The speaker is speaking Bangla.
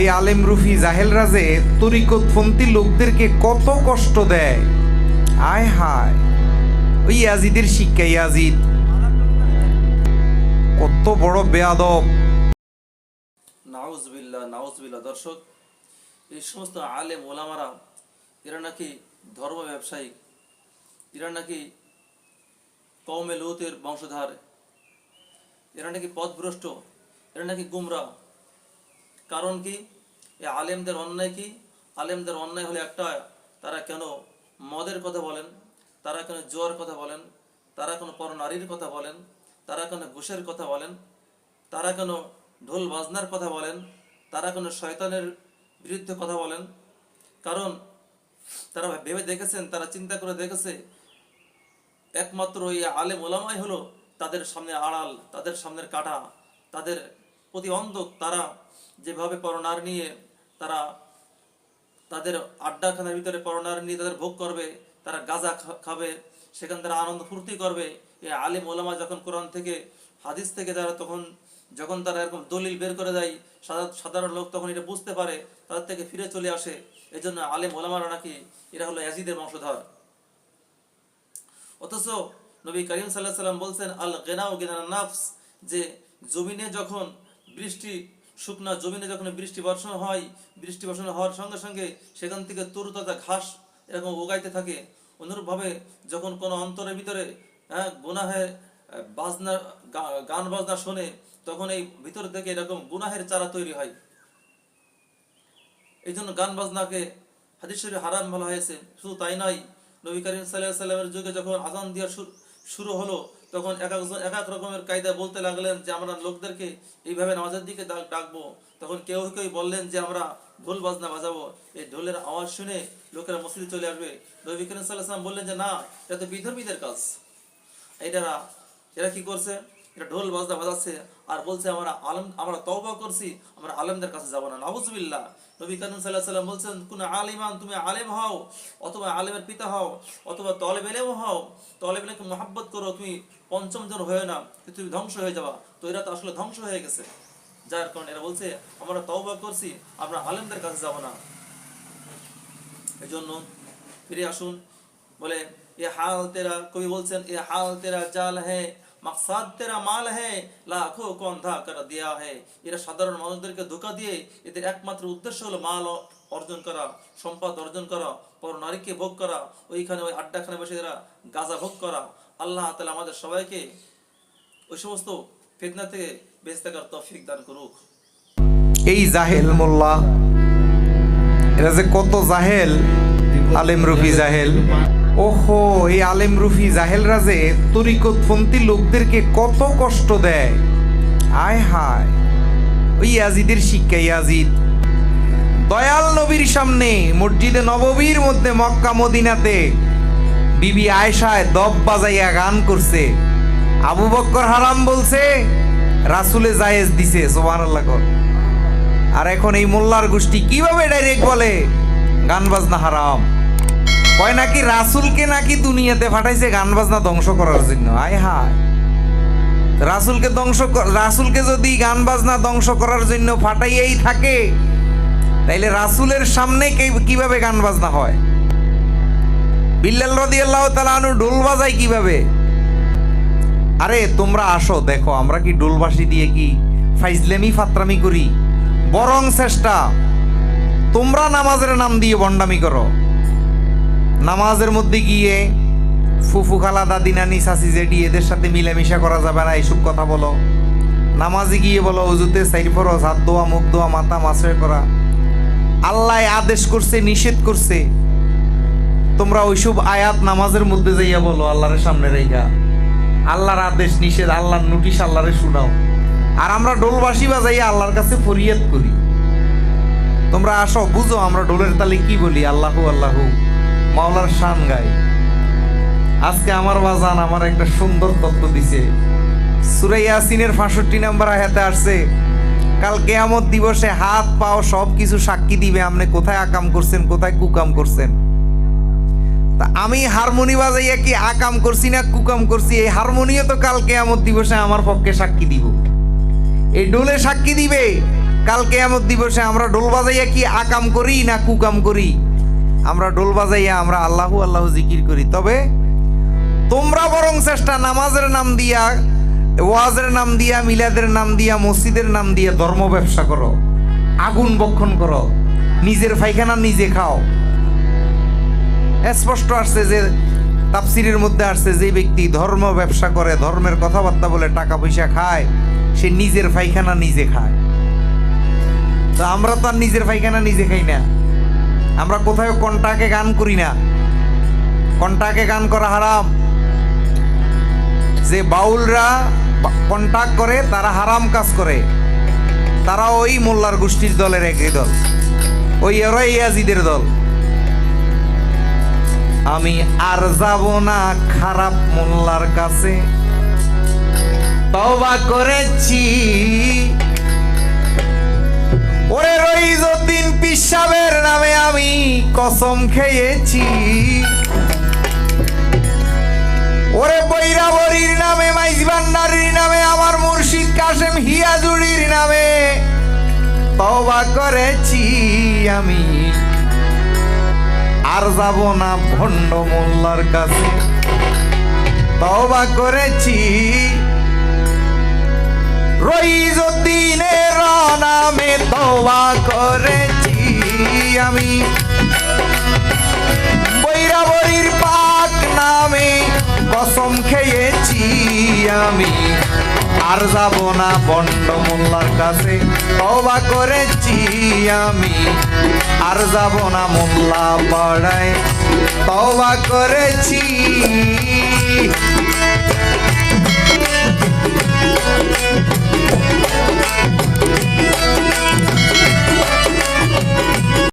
এই আলেম রুফি জাহেল রাজে লোকদেরকে কত কষ্ট দেয়। আয় হায়। ওই ইয়াজিদের শিক্ষা, ইয়াজিদ। কত বড় বেয়াদব। নাউজবিল্লা নাউজবিল্লা দর্শক, এই সমস্ত আলেম ওলামারা, এরা নাকি ধর্ম ব্যবসায়িক এরা নাকি কৌমে বংশধার এরা নাকি পথভ্রষ্ট, এরা নাকি গুমরা কারণ কি? এই আলেমদের অন্যায় কি? আলেমদের অন্যায় হলে একটা তারা কেন মদের কথা বলেন? তারা কেন জোয়ার কথা বলেন? তারা কেন পরনারীর কথা বলেন? তারা কেন ঘুষের কথা বলেন? তারা কেন ঢোল বাজনার কথা বলেন? তারা কেন শয়তানের বিরুদ্ধে কথা বলেন? কারণ তারা ভেবে দেখেছেন, তারা চিন্তা করে দেখেছে, একমাত্র এই আলেম ওলামাই হলো তাদের সামনে আড়াল, তাদের সামনের কাটা, তাদের প্রতি অন্ধক তারা যেভাবে পরনার নিয়ে তারা তাদের আড্ডাখানার ভিতরে পরনার নিয়ে তাদের ভোগ করবে, তারা গাঁজা খাবে, সেখান তারা আনন্দ ফুর্তি করবে। এই আলিম ওলামা যখন কোরআন থেকে, হাদিস থেকে তারা তখন, যখন তারা এরকম দলিল বের করে দেয়, সাধা- সাধারণ লোক তখন এটা বুঝতে পারে, তাদের থেকে ফিরে চলে আসে। এই জন্য আলিম ওলামারা নাকি, এরা হলো ইয়াজিদের বংশধর। অথচ নবী করিম সাল্লাহ সাল্লাম বলছেন, আল গেনাও গেনা নাফস যে জমিনে যখন বৃষ্টি, শুকনা জমিনে যখন বৃষ্টি বর্ষণ হয়, বৃষ্টি বর্ষণ হওয়ার সঙ্গে সঙ্গে সেখান থেকে তরুতাজা ঘাস এরকম উগাইতে থাকে। অনুরূপভাবে যখন কোনো অন্তরের ভিতরে হ্যাঁ গুনাহে বাজনা গান বাজনা শোনে, তখন এই ভিতর থেকে এরকম গুনাহের চারা তৈরি হয়। এই জন্য গান বাজনাকে হাদিস হারাম বলা হয়েছে। শুধু তাই নয়, নবী করিম সাল্লাহ সাল্লামের যুগে যখন আজান দেওয়া শুরু- হলো, তখন এক একজন এক এক রকমের কায়দা বলতে লাগলেন যে, আমরা লোকদেরকে এইভাবে নামাজের দিকে ডাকবো। তখন কেউ কেউ বললেন যে, আমরা ঢোল বাজনা বাজাবো। এই ঢোলের আওয়াজ শুনে লোকেরা মসজিদে চলে আসবে। নবী করিম সাল্লাহ বললেন যে, না, এটা তো বিধর্মীদের কাজ। এটারা এরা কি করছে? এটা ঢোল বাজনা বাজাচ্ছে আর বলছে, আমরা আলম, আমরা তওবা করছি, আমরা আলেমদের কাছে যাব না। নাউজুবিল্লাহ। নবী কানুন সাল্লাহ সাল্লাম বলছেন, কোন আলিমান, তুমি আলেম হও, অথবা আলেমের পিতা হও, অথবা তলেব এলেম হও, তলেব এলেমকে মহাব্বত করো, তুমি পঞ্চম জন হয়ে না তুমি ধ্বংস হয়ে যাবা। তো এরা তো আসলে ধ্বংস হয়ে গেছে। যার কারণে এরা বলছে, আমরা তওবা করছি, আমরা আলেমদের কাছে যাব না। এই জন্য ফিরে আসুন, বলে, এ হাল তেরা, কবি বলছেন, এ হাল তেরা জাল হে মাকসাদ মাল হে, লাখো কন্ধা করা দেয়া হে। এরা সাধারণ মানুষদেরকে ধোকা দিয়ে এদের একমাত্র উদ্দেশ্য হলো মাল অর্জন করা, সম্পদ অর্জন করা, পর নারীকে ভোগ করা, ওইখানে ওই আড্ডাখানে বসে এরা গাঁজা ভোগ করা। আল্লাহ তালা আমাদের সবাইকে ওই সমস্ত ফিতনা থেকে বেঁচে থাকার তৌফিক দান করুক। এই জাহেল মোল্লা, এরা যে কত জাহেল, আলেম রুফি জাহেল। ওহো, এই আলেম রুফি জাহেল রাজে তরিকতপন্থী লোকদেরকে কত কষ্ট দেয়। আয় হায়। ওই ইয়াজিদের শিক্ষা, ইয়াজিদ। দয়াল নবীর সামনে মসজিদে নববীর মধ্যে মক্কা, মদিনাতে বিবি আয়সায় দব বাজাইয়া গান করছে। আবু বক্কর হারাম বলছে, রাসুলে জায়েজ দিছে সোমান আল্লাহ আর এখন এই মোল্লার গোষ্ঠী কীভাবে ডাইরেক্ট বলে গান বাজনা হারাম। কয় নাকি রাসুলকে নাকি দুনিয়াতে ফাটাইছে গান বাজনা ধ্বংস করার জন্য? আয় হায়। রাসুলকে ধ্বংস রাসুলকে যদি গান বাজনা ধ্বংস করার জন্য ফাটাইয়াই থাকে, তাইলে রাসুলের সামনে কীভাবে গান বাজনা হয়? বিল্লাল রদিয়াল্লাহ তালা আনু ঢোল বাজায় কীভাবে? আরে, তোমরা আসো, দেখো, আমরা কি ডোলবাসি দিয়ে কি ফাইজলেমি ফাত্রামি করি? বরং চেষ্টা, তোমরা নামাজের নাম দিয়ে বন্ডামি করো। নামাজের মধ্যে গিয়ে ফুফু খালা দাদি নানি চাচি জেডি এদের সাথে মিলেমিশা করা যাবে না এইসব কথা বলো। নামাজে গিয়ে বলো অজুতে সাইড ফরজ, হাত দোয়া মুখ দোয়া মাথা মাসে করা। আল্লাহ আদেশ করছে, নিষেধ করছে। তোমরা ওইসব আয়াত নামাজের মধ্যে যাইয়া বলো আল্লাহরের সামনে রেখা আল্লাহর আদেশ নিষেধ, আল্লাহর নোটিশ আল্লাহরে শোনাও। আর আমরা ডোলবাসি বাজাইয়া আল্লাহর কাছে ফরিয়াদ করি। তোমরা আসো, বুঝো আমরা ডোলের তালে কি বলি, আল্লাহু আল্লাহু। মাওলার শান গাই আজকে আমার বাজান আমার একটা সুন্দর তত্ত্ব দিছে। সুরাই ইয়াসিনের ফাঁষট্টি নাম্বার আয়াতে আসছে, কাল কেয়ামত দিবসে হাত, পাও সব কিছু সাক্ষী দিবে, আপনি কোথায় আকাম করছেন, কোথায় কুকাম করছেন? তা আমি হারমোনি বাজাইয়া কি আকাম করছি না কুকাম করছি, এই হারমোনিও তো কাল কেয়ামত দিবসে আমার পক্ষে সাক্ষী দিব। এই ডোলে সাক্ষী দিবে, কাল কেয়ামত দিবসে আমরা ডোল বাজাইয়া কি আকাম করি না কুকাম করি? আমরা ডোল বাজাইয়া আমরা আল্লাহু আল্লাহ জিকির করি। তবে তোমরা বরং চেষ্টা নামাজের নাম দিয়া, ওয়াজের নাম দিয়া, মিলাদের নাম দিয়া, মসজিদের নাম দিয়া ধর্ম ব্যবসা করো। আগুন বক্ষণ করো। নিজের পায়খানা নিজে খাও। স্পষ্ট আসছে যে, তাফসিরের মধ্যে আসছে যে ব্যক্তি ধর্ম ব্যবসা করে, ধর্মের কথাবার্তা বলে টাকা পয়সা খায়, সে নিজের পায়খানা নিজে খায়। তো আমরা তো আর নিজের পায়খানা নিজে খাই না। আমরা কোথায় কন্টাকে গান করি না। কন্টাকে গান করা হারাম। যে বাউলরা কন্টাক করে, তারা হারাম কাজ করে। তারা ওই মোল্লার গোষ্ঠীর দলের একই দল। ওই ওরা ইয়াজিদের দল। আমি আর যাব না খারাপ মোল্লার কাছে। তবা করেছি। ওরে রইজুদ্দিন পিসাবের নামে আমি কসম খেয়েছি। ওরে বৈরাবরীর নামে, মাইজবান্নারির নামে, আমার মুর্শিদ কাশেম হিয়াজুড়ির নামে তবা করেছি আমি। আর যাব না ভণ্ড মোল্লার কাছে। তবা করেছি। রইজুদ্দিনের নামে তবা করেছি। আমি। বৈরাবরীর পাক নামে কসম খেয়েছি আমি। আর যাব না বন্ড মোল্লার কাছে তবা করেছি আমি। আর যাব না মোল্লা পাড়ায় তবা করেছি।